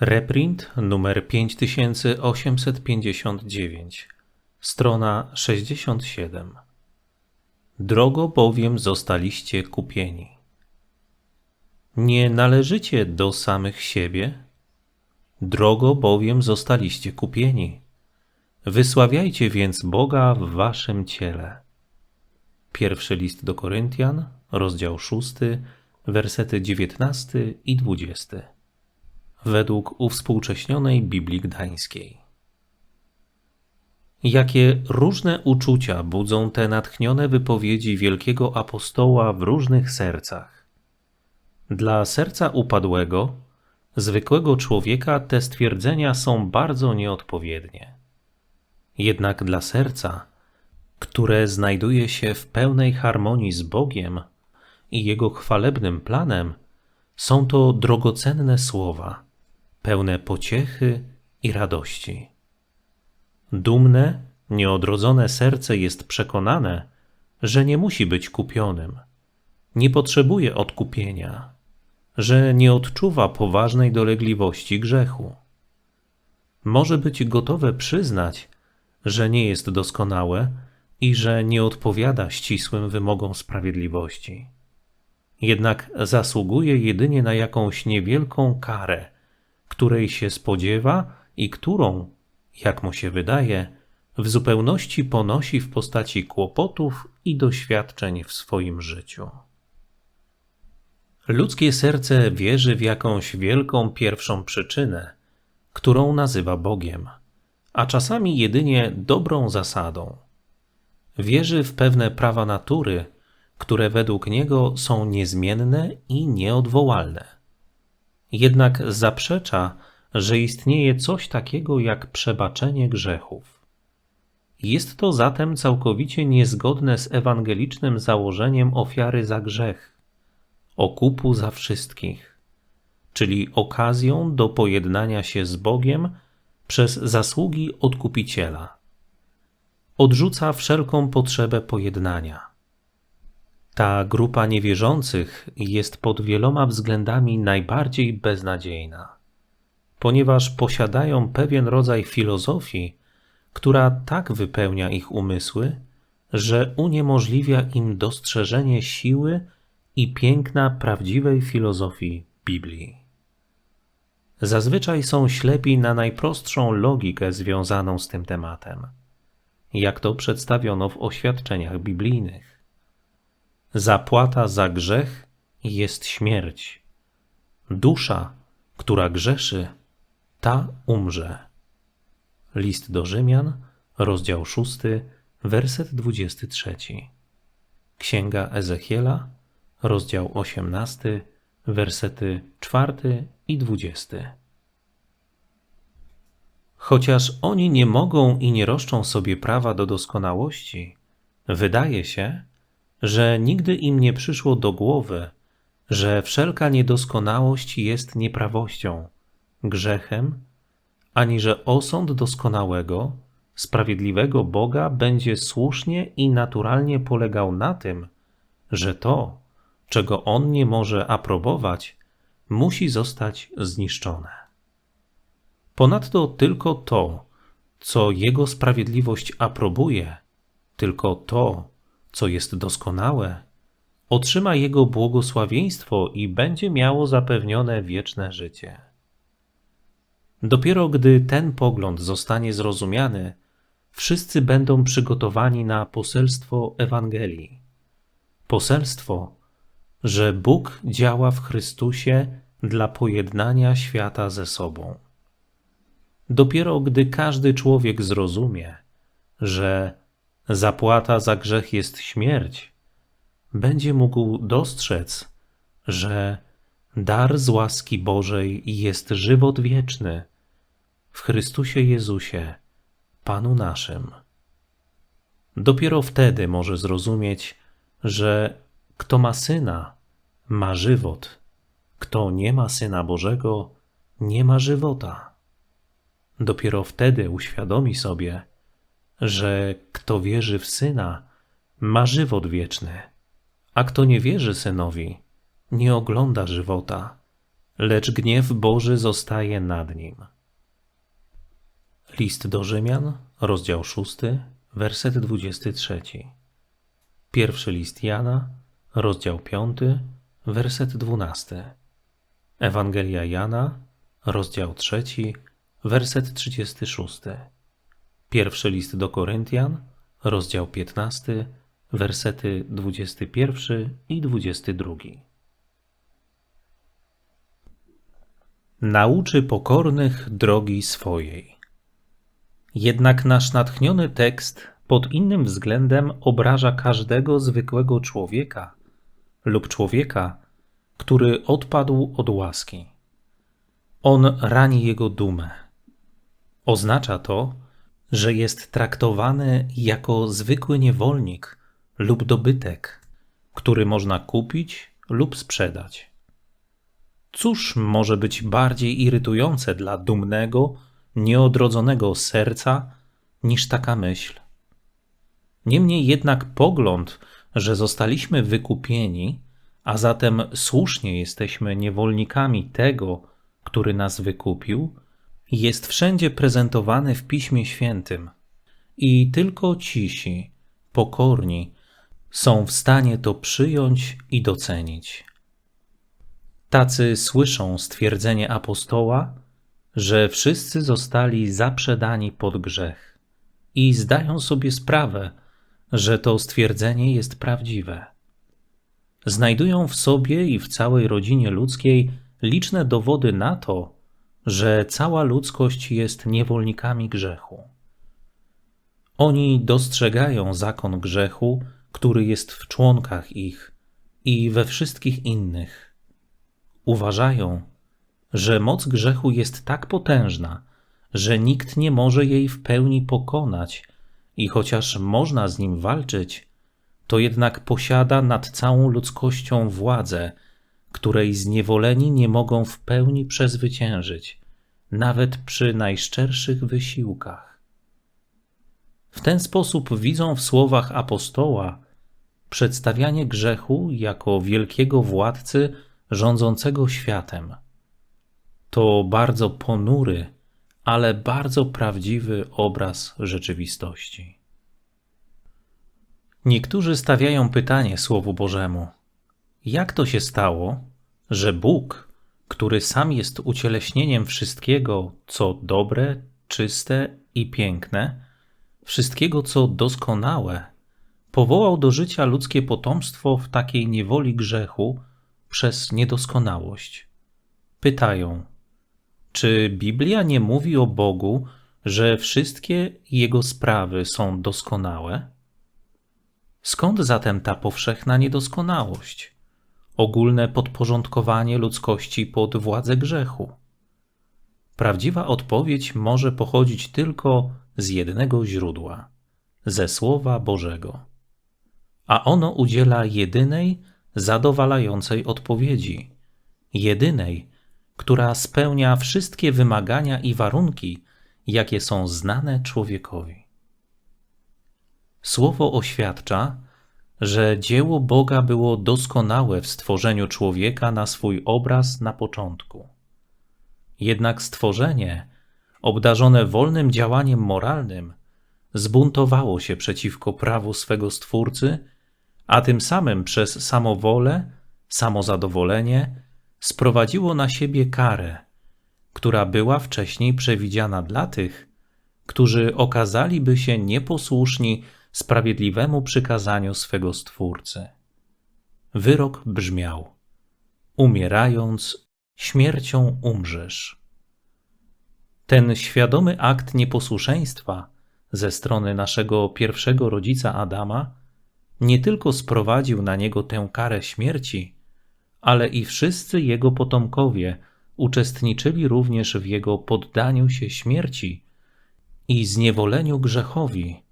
Reprint numer 5859, strona 67. Drogo bowiem zostaliście kupieni. Nie należycie do samych siebie, drogo bowiem zostaliście kupieni. Wysławiajcie więc Boga w waszym ciele. Pierwszy list do Koryntian, rozdział 6, wersety 19 i 20 według uwspółcześnionej Biblii Gdańskiej. Jakie różne uczucia budzą te natchnione wypowiedzi wielkiego apostoła w różnych sercach. Dla serca upadłego, zwykłego człowieka te stwierdzenia są bardzo nieodpowiednie. Jednak dla serca, które znajduje się w pełnej harmonii z Bogiem i Jego chwalebnym planem, są to drogocenne słowa, pełne pociechy i radości. Dumne, nieodrodzone serce jest przekonane, że nie musi być kupionym, nie potrzebuje odkupienia, że nie odczuwa poważnej dolegliwości grzechu. Może być gotowe przyznać, że nie jest doskonałe i że nie odpowiada ścisłym wymogom sprawiedliwości. Jednak zasługuje jedynie na jakąś niewielką karę której się spodziewa i którą, jak mu się wydaje, w zupełności ponosi w postaci kłopotów i doświadczeń w swoim życiu. Ludzkie serce wierzy w jakąś wielką pierwszą przyczynę, którą nazywa Bogiem, a czasami jedynie dobrą zasadą. Wierzy w pewne prawa natury, które według niego są niezmienne i nieodwołalne jednak zaprzecza, że istnieje coś takiego jak przebaczenie grzechów. Jest to zatem całkowicie niezgodne z ewangelicznym założeniem ofiary za grzech, okupu za wszystkich, czyli okazją do pojednania się z Bogiem przez zasługi odkupiciela. Odrzuca wszelką potrzebę pojednania ta grupa niewierzących jest pod wieloma względami najbardziej beznadziejna, ponieważ posiadają pewien rodzaj filozofii, która tak wypełnia ich umysły, że uniemożliwia im dostrzeżenie siły i piękna prawdziwej filozofii Biblii. Zazwyczaj są ślepi na najprostszą logikę związaną z tym tematem, jak to przedstawiono w oświadczeniach biblijnych. Zapłata za grzech jest śmierć. Dusza, która grzeszy, ta umrze. List do Rzymian, rozdział 6, werset 23. Księga Ezechiela, rozdział 18, wersety 4 i 20. Chociaż oni nie mogą i nie roszczą sobie prawa do doskonałości, wydaje się, że nigdy im nie przyszło do głowy, że wszelka niedoskonałość jest nieprawością, grzechem, ani że osąd doskonałego, sprawiedliwego Boga będzie słusznie i naturalnie polegał na tym, że to, czego On nie może aprobować, musi zostać zniszczone. Ponadto tylko to, co Jego sprawiedliwość aprobuje, tylko to, co jest doskonałe, otrzyma Jego błogosławieństwo i będzie miało zapewnione wieczne życie. Dopiero gdy ten pogląd zostanie zrozumiany, wszyscy będą przygotowani na poselstwo Ewangelii. Poselstwo, że Bóg działa w Chrystusie dla pojednania świata ze sobą. Dopiero gdy każdy człowiek zrozumie, że zapłata za grzech jest śmierć, będzie mógł dostrzec, że dar z łaski Bożej jest żywot wieczny w Chrystusie Jezusie, Panu naszym. Dopiero wtedy może zrozumieć, że kto ma syna, ma żywot, kto nie ma syna Bożego, nie ma żywota. Dopiero wtedy uświadomi sobie, że kto wierzy w Syna, ma żywot wieczny, a kto nie wierzy Synowi, nie ogląda żywota, lecz gniew Boży zostaje nad nim. List do Rzymian, rozdział 6, werset 23. Pierwszy list Jana, rozdział 5, werset 12. Ewangelia Jana, rozdział 3, werset 36. Pierwszy list do Koryntian, rozdział 15, wersety 21 i 22. Nauczy pokornych drogi swojej. Jednak nasz natchniony tekst pod innym względem obraża każdego zwykłego człowieka lub człowieka, który odpadł od łaski. On rani jego dumę. Oznacza to, że jest traktowany jako zwykły niewolnik lub dobytek, który można kupić lub sprzedać. Cóż może być bardziej irytujące dla dumnego, nieodrodzonego serca niż taka myśl? Niemniej jednak pogląd, że zostaliśmy wykupieni, a zatem słusznie jesteśmy niewolnikami tego, który nas wykupił, jest wszędzie prezentowany w Piśmie Świętym. I tylko cisi, pokorni są w stanie to przyjąć i docenić. Tacy słyszą stwierdzenie apostoła, że wszyscy zostali zaprzedani pod grzech i zdają sobie sprawę, że to stwierdzenie jest prawdziwe. Znajdują w sobie i w całej rodzinie ludzkiej liczne dowody na to, że cała ludzkość jest niewolnikami grzechu. Oni dostrzegają zakon grzechu, który jest w członkach ich i we wszystkich innych. Uważają, że moc grzechu jest tak potężna, że nikt nie może jej w pełni pokonać i chociaż można z nim walczyć, to jednak posiada nad całą ludzkością władzę, której zniewoleni nie mogą w pełni przezwyciężyć, nawet przy najszczerszych wysiłkach. W ten sposób widzą w słowach apostoła przedstawianie grzechu jako wielkiego władcy rządzącego światem. To bardzo ponury, ale bardzo prawdziwy obraz rzeczywistości. Niektórzy stawiają pytanie Słowu Bożemu: jak to się stało, że Bóg, który sam jest ucieleśnieniem wszystkiego, co dobre, czyste i piękne, wszystkiego, co doskonałe, powołał do życia ludzkie potomstwo w takiej niewoli grzechu przez niedoskonałość? Pytają, czy Biblia nie mówi o Bogu, że wszystkie jego sprawy są doskonałe? Skąd zatem ta powszechna niedoskonałość? Ogólne podporządkowanie ludzkości pod władzę grzechu? Prawdziwa odpowiedź może pochodzić tylko z jednego źródła ze Słowa Bożego. A ono udziela jedynej, zadowalającej odpowiedzi, jedynej, która spełnia wszystkie wymagania i warunki, jakie są znane człowiekowi. Słowo oświadcza, że dzieło Boga było doskonałe w stworzeniu człowieka na swój obraz na początku. Jednak stworzenie, obdarzone wolnym działaniem moralnym, zbuntowało się przeciwko prawu swego Stwórcy, a tym samym przez samowolę, samozadowolenie sprowadziło na siebie karę, która była wcześniej przewidziana dla tych, którzy okazaliby się nieposłuszni sprawiedliwemu przykazaniu swego Stwórcy. Wyrok brzmiał: Umierając, śmiercią umrzesz. Ten świadomy akt nieposłuszeństwa ze strony naszego pierwszego rodzica Adama nie tylko sprowadził na niego tę karę śmierci, ale i wszyscy jego potomkowie uczestniczyli również w jego poddaniu się śmierci i zniewoleniu grzechowi,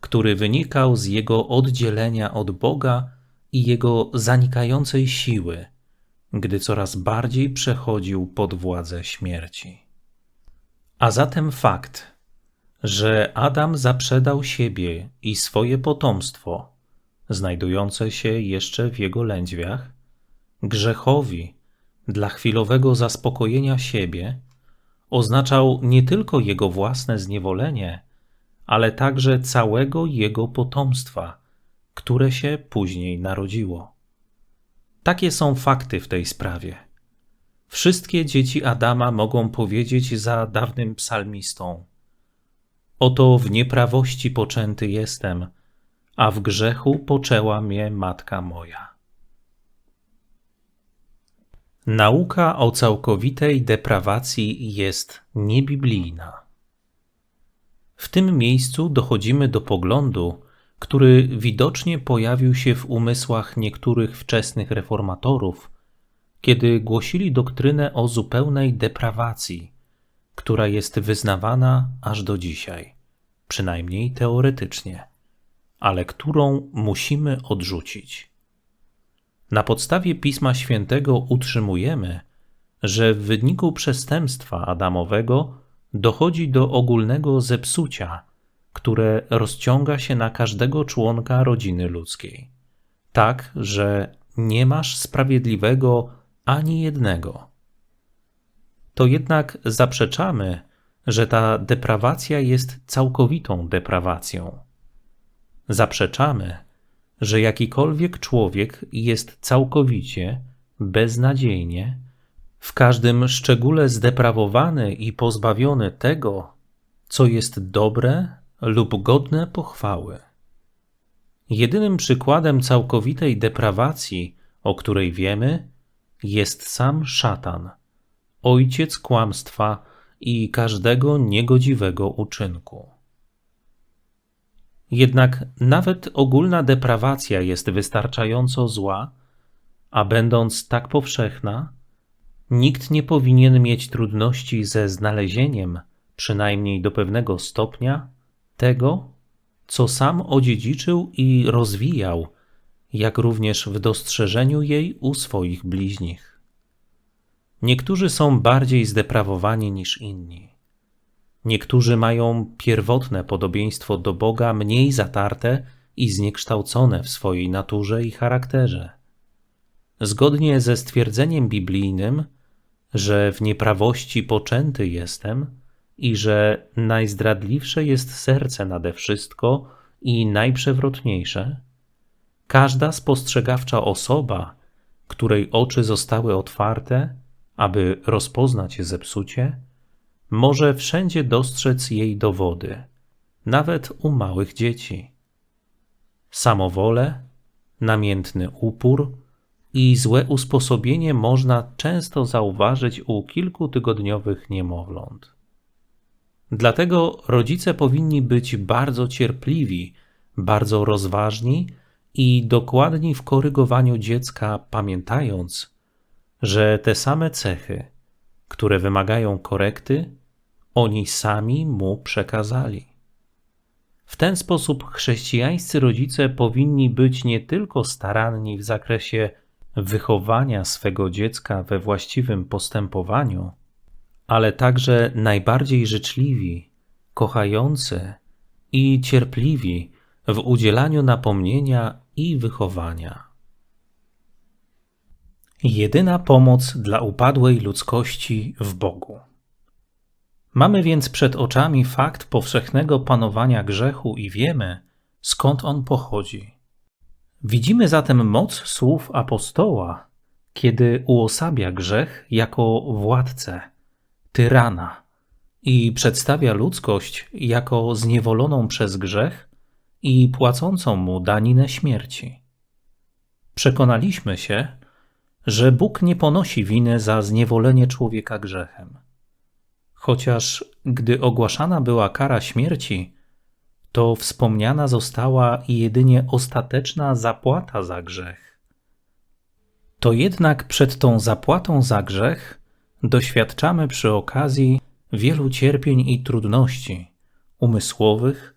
który wynikał z jego oddzielenia od Boga i jego zanikającej siły, gdy coraz bardziej przechodził pod władzę śmierci. A zatem fakt, że Adam zaprzedał siebie i swoje potomstwo, znajdujące się jeszcze w jego lędźwiach, grzechowi, dla chwilowego zaspokojenia siebie oznaczał nie tylko jego własne zniewolenie, ale także całego jego potomstwa, które się później narodziło. Takie są fakty w tej sprawie. Wszystkie dzieci Adama mogą powiedzieć za dawnym psalmistą: Oto w nieprawości poczęty jestem, a w grzechu poczęła mnie matka moja. Nauka o całkowitej deprawacji jest niebiblijna. W tym miejscu dochodzimy do poglądu, który widocznie pojawił się w umysłach niektórych wczesnych reformatorów, kiedy głosili doktrynę o zupełnej deprawacji, która jest wyznawana aż do dzisiaj, przynajmniej teoretycznie, ale którą musimy odrzucić. Na podstawie Pisma Świętego utrzymujemy, że w wyniku przestępstwa Adamowego dochodzi do ogólnego zepsucia, które rozciąga się na każdego członka rodziny ludzkiej. Tak, że nie masz sprawiedliwego ani jednego. To jednak zaprzeczamy, że ta deprawacja jest całkowitą deprawacją. Zaprzeczamy, że jakikolwiek człowiek jest całkowicie, beznadziejnie, w każdym szczególe zdeprawowany i pozbawiony tego, co jest dobre lub godne pochwały. Jedynym przykładem całkowitej deprawacji, o której wiemy, jest sam szatan, ojciec kłamstwa i każdego niegodziwego uczynku. Jednak nawet ogólna deprawacja jest wystarczająco zła, a będąc tak powszechna, nikt nie powinien mieć trudności ze znalezieniem, przynajmniej do pewnego stopnia, tego, co sam odziedziczył i rozwijał, jak również w dostrzeżeniu jej u swoich bliźnich. Niektórzy są bardziej zdeprawowani niż inni. Niektórzy mają pierwotne podobieństwo do Boga mniej zatarte i zniekształcone w swojej naturze i charakterze. Zgodnie ze stwierdzeniem biblijnym, że w nieprawości poczęty jestem i że najzdradliwsze jest serce nade wszystko i najprzewrotniejsze, każda spostrzegawcza osoba, której oczy zostały otwarte, aby rozpoznać zepsucie, może wszędzie dostrzec jej dowody, nawet u małych dzieci. Samowolę, namiętny upór i złe usposobienie można często zauważyć u kilkutygodniowych niemowląt. Dlatego rodzice powinni być bardzo cierpliwi, bardzo rozważni i dokładni w korygowaniu dziecka, pamiętając, że te same cechy, które wymagają korekty, oni sami mu przekazali. W ten sposób chrześcijańscy rodzice powinni być nie tylko staranni w zakresie wychowania swego dziecka we właściwym postępowaniu, ale także najbardziej życzliwi, kochający i cierpliwi w udzielaniu napomnienia i wychowania. Jedyna pomoc dla upadłej ludzkości w Bogu. Mamy więc przed oczami fakt powszechnego panowania grzechu i wiemy, skąd on pochodzi. Widzimy zatem moc słów apostoła, kiedy uosabia grzech jako władcę, tyrana i przedstawia ludzkość jako zniewoloną przez grzech i płacącą mu daninę śmierci. Przekonaliśmy się, że Bóg nie ponosi winy za zniewolenie człowieka grzechem. Chociaż gdy ogłaszana była kara śmierci, to wspomniana została jedynie ostateczna zapłata za grzech. To jednak przed tą zapłatą za grzech doświadczamy przy okazji wielu cierpień i trudności umysłowych,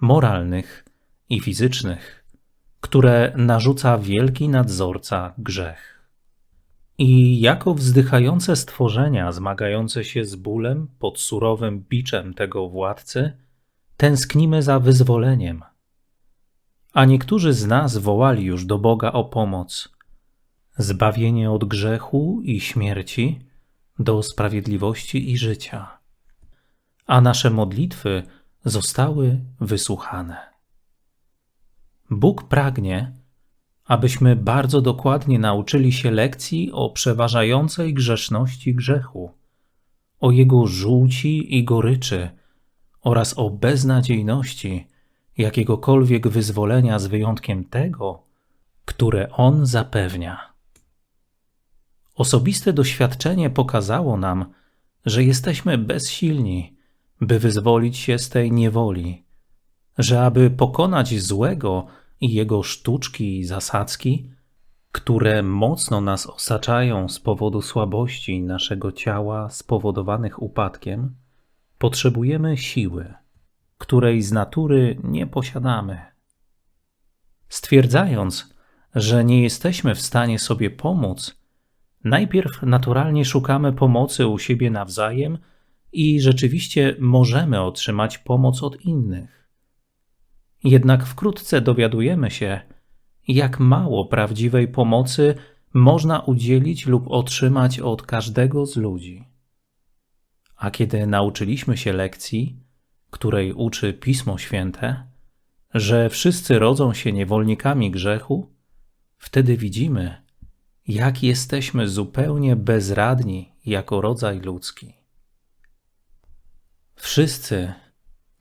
moralnych i fizycznych, które narzuca wielki nadzorca grzech. I jako wzdychające stworzenia zmagające się z bólem pod surowym biczem tego władcy, tęsknimy za wyzwoleniem. A niektórzy z nas wołali już do Boga o pomoc. zbawienie od grzechu i śmierci do sprawiedliwości i życia. A nasze modlitwy zostały wysłuchane. Bóg pragnie, abyśmy bardzo dokładnie nauczyli się lekcji o przeważającej grzeszności grzechu, o jego żółci i goryczy oraz o beznadziejności jakiegokolwiek wyzwolenia z wyjątkiem tego, które on zapewnia. Osobiste doświadczenie pokazało nam, że jesteśmy bezsilni, by wyzwolić się z tej niewoli, że aby pokonać złego i jego sztuczki i zasadzki, które mocno nas osaczają z powodu słabości naszego ciała spowodowanych upadkiem, potrzebujemy siły, której z natury nie posiadamy. Stwierdzając, że nie jesteśmy w stanie sobie pomóc, najpierw naturalnie szukamy pomocy u siebie nawzajem i rzeczywiście możemy otrzymać pomoc od innych. Jednak wkrótce dowiadujemy się, jak mało prawdziwej pomocy można udzielić lub otrzymać od każdego z ludzi. A kiedy nauczyliśmy się lekcji, której uczy Pismo Święte, że wszyscy rodzą się niewolnikami grzechu, wtedy widzimy, jak jesteśmy zupełnie bezradni jako rodzaj ludzki. Wszyscy,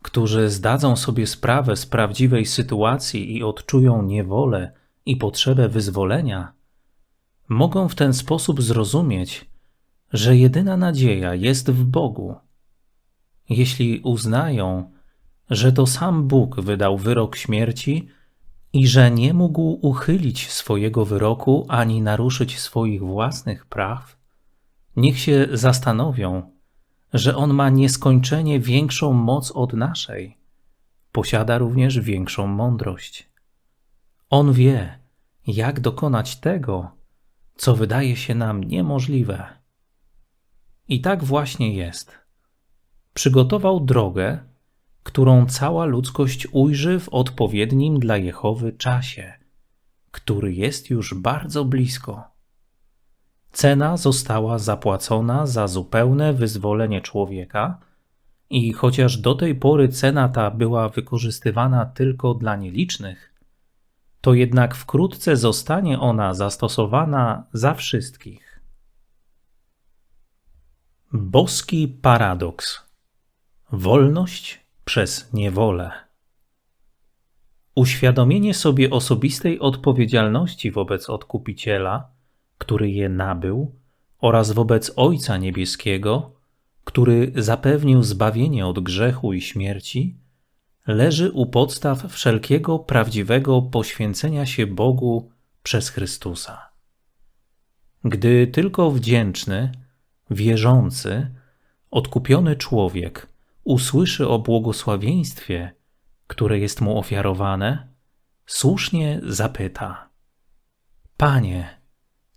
którzy zdadzą sobie sprawę z prawdziwej sytuacji i odczują niewolę i potrzebę wyzwolenia, mogą w ten sposób zrozumieć, że jedyna nadzieja jest w Bogu. Jeśli uznają, że to sam Bóg wydał wyrok śmierci i że nie mógł uchylić swojego wyroku ani naruszyć swoich własnych praw, niech się zastanowią, że On ma nieskończenie większą moc od naszej. Posiada również większą mądrość. On wie, jak dokonać tego, co wydaje się nam niemożliwe. I tak właśnie jest. Przygotował drogę, którą cała ludzkość ujrzy w odpowiednim dla Jehowy czasie, który jest już bardzo blisko. Cena została zapłacona za zupełne wyzwolenie człowieka, i chociaż do tej pory cena ta była wykorzystywana tylko dla nielicznych, to jednak wkrótce zostanie ona zastosowana za wszystkich. Boski paradoks. Wolność przez niewolę. Uświadomienie sobie osobistej odpowiedzialności wobec Odkupiciela, który je nabył, oraz wobec Ojca Niebieskiego, który zapewnił zbawienie od grzechu i śmierci, leży u podstaw wszelkiego prawdziwego poświęcenia się Bogu przez Chrystusa. Gdy tylko wdzięczny, wierzący, odkupiony człowiek usłyszy o błogosławieństwie, które jest mu ofiarowane, słusznie zapyta: Panie,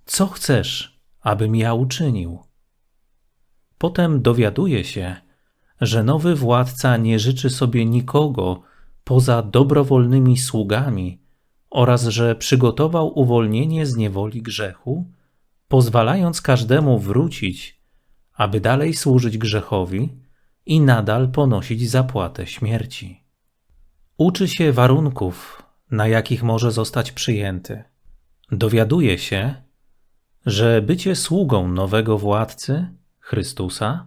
co chcesz, abym ja uczynił? Potem dowiaduje się, że nowy władca nie życzy sobie nikogo poza dobrowolnymi sługami oraz że przygotował uwolnienie z niewoli grzechu, pozwalając każdemu wrócić, aby dalej służyć grzechowi i nadal ponosić zapłatę śmierci. Uczy się warunków, na jakich może zostać przyjęty. Dowiaduje się, że bycie sługą nowego władcy, Chrystusa,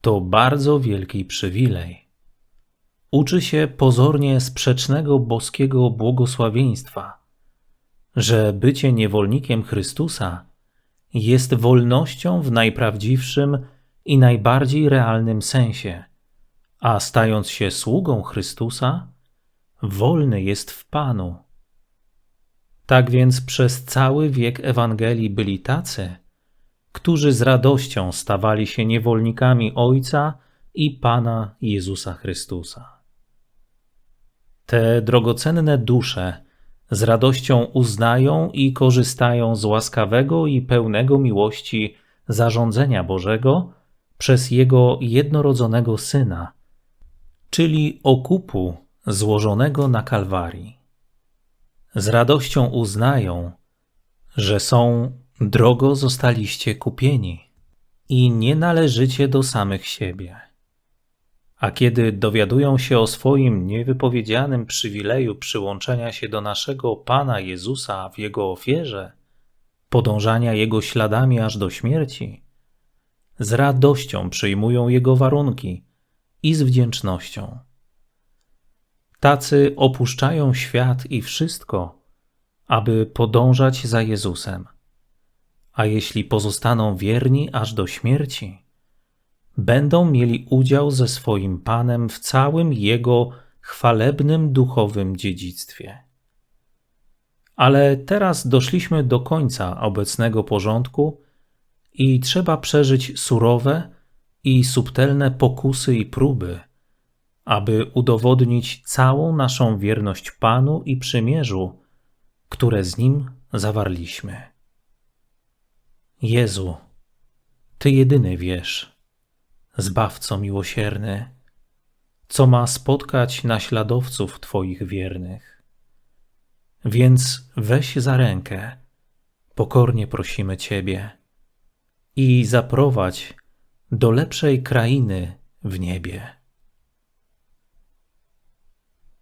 to bardzo wielki przywilej. Uczy się pozornie sprzecznego boskiego błogosławieństwa, że bycie niewolnikiem Chrystusa jest wolnością w najprawdziwszym i najbardziej realnym sensie, a stając się sługą Chrystusa, wolny jest w Panu. Tak więc przez cały wiek Ewangelii byli tacy, którzy z radością stawali się niewolnikami Ojca i Pana Jezusa Chrystusa. Te drogocenne dusze z radością uznają i korzystają z łaskawego i pełnego miłości zarządzenia Bożego przez Jego jednorodzonego Syna, czyli okupu złożonego na Kalwarii. Z radością uznają, że są Drogo zostaliście kupieni i nie należycie do samych siebie. A kiedy dowiadują się o swoim niewypowiedzianym przywileju przyłączenia się do naszego Pana Jezusa w Jego ofierze, podążania Jego śladami aż do śmierci, z radością przyjmują Jego warunki i z wdzięcznością. Tacy opuszczają świat i wszystko, aby podążać za Jezusem. A jeśli pozostaną wierni aż do śmierci, będą mieli udział ze swoim Panem w całym Jego chwalebnym duchowym dziedzictwie. Ale teraz doszliśmy do końca obecnego porządku i trzeba przeżyć surowe i subtelne pokusy i próby, aby udowodnić całą naszą wierność Panu i przymierzu, które z Nim zawarliśmy. Jezu, Ty jedyny wiesz, Zbawco miłosierny, co ma spotkać naśladowców Twoich wiernych. Więc weź za rękę, pokornie prosimy Ciebie i zaprowadź do lepszej krainy w niebie.